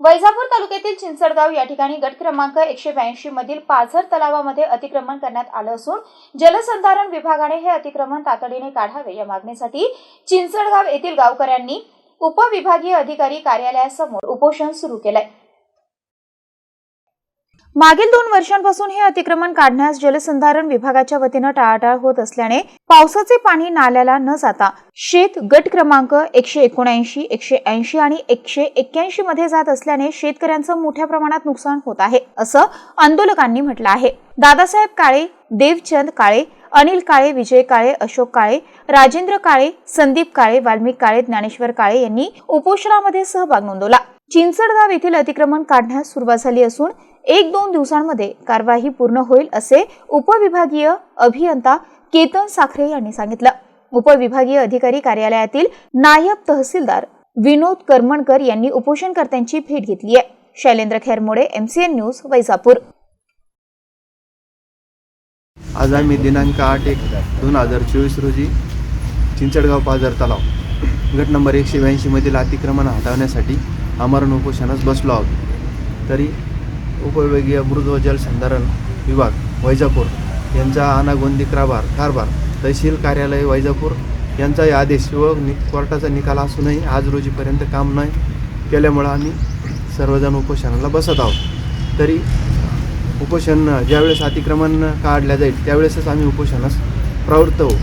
वैजापूर तालुक्यातील चिंचडगाव या ठिकाणी गट क्रमांक एकशे ब्याऐंशी मधील पाझर तलावामध्ये अतिक्रमण करण्यात आलं असून जलसंधारण विभागाने हे अतिक्रमण तातडीने काढावे या मागणीसाठी चिंचडगाव येथील गावकऱ्यांनी उपविभागीय अधिकारी कार्यालयासमोर उपोषण सुरू केलंय. मागील दोन वर्षांपासून हे अतिक्रमण काढण्यास जलसंधारण विभागाच्या वतीनं टाळाटाळ होत असल्याने पावसाचे पाणी नाल्याला न जाता शेत गट क्रमांक एकशे एकोणऐंशी एकशे ऐंशी आणि एकशे एक्क्याऐंशी मध्ये जात असल्याने शेतकऱ्यांचं मोठ्या प्रमाणात नुकसान होत आहे असं आंदोलकांनी म्हटलं आहे. दादासाहेब काळे देवचंद काळे अनिल काळे विजय काळे अशोक काळे राजेंद्र काळे संदीप काळे वाल्मिक काळे ज्ञानेश्वर काळे यांनी उपोषणामध्ये सहभाग नोंदवला. चिंचडगाव येथील अतिक्रमण काढण्यास सुरुवात झाली असून एक दोन दिवसांमध्ये कारवाई पूर्ण होईल असे उपविभागीय अभियंता केतन साखरे यांनी सांगितलं. उपविभागीय अधिकारी कार्यालयातील नायब तहसीलदार विनोद करमणकर यांनी उपोषणकर्त्यांची भेट घेतली आहे. Shailendra Khairmode MCN news Vaijapur. आज आम्ही दिनांक आठ एक दोन हजार चोवीस रोजी चिंचडगाव पाझर तलाव गट नंबर एकशे ब्याऐंशीमधील अतिक्रमण हटवण्यासाठी आमरण उपोषणास बसलो आहोत. तरी उपविभागीय मृद व जलसंधारण विभाग वैजापूर यांचा अनागोंदी कारभार कारभार तहसील कार्यालय वैजापूर यांचाही आदेश. व नि कोर्टाचा निकाल असूनही आज रोजीपर्यंत काम नाही केल्यामुळं आम्ही सर्वजण उपोषणाला बसत आहोत. तरी उपोषण ज्यावेळेस अतिक्रमण काढल्या जाईल त्यावेळेसच आम्ही उपोषणास प्रवृत्त होऊ.